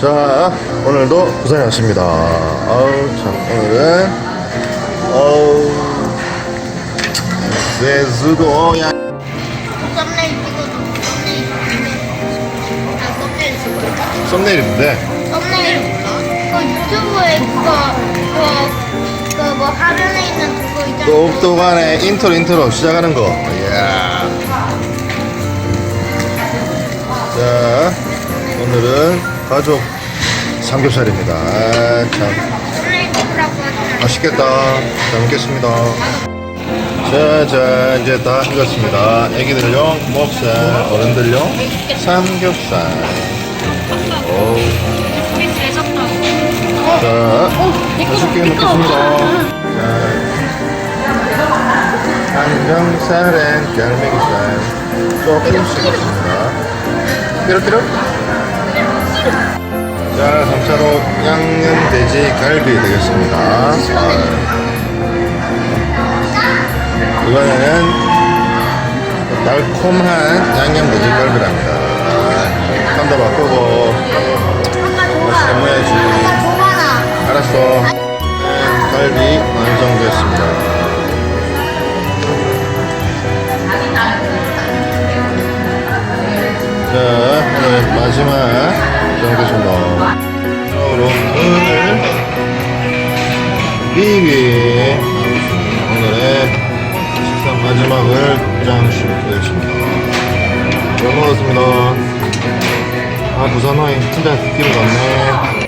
자, 오늘도 고생하셨습니다. 아우, 참, 오늘은, 어우, 제주도야. 썸네일 찍어도 썸네일 아 썸네일 찍어 썸네일인데, 썸네일 그 유튜브에 그거 그그뭐 화면에 있는 그거 있잖아 똑똑하네. 인트로, 인트로 시작하는 거. 이야. 가족 삼겹살입니다. 아, 참. 맛있겠다. 잘 먹겠습니다. 자, 자, 이제 다 익었습니다. 애기들용 목살, 어른들용 삼겹살. 오, 자, 맛있게 먹겠습니다. 자, 항정살엔 갈매기살 조금씩 있습니다. 삐룩삐룩. 양념 돼지 갈비 되겠습니다. 아, 이번에는 달콤한 양념 돼지 갈비랍니다. 더 바꾸고 줘봐라 알았어. 네, 갈비 완성됐습니다. 자, 오늘 마지막 완성됐습니다. 여러분을 비비 오늘의 식사 마지막을 장 슈프겠습니다. 잘 먹었습니다. 아, 부산와인 진짜 기름 갔네.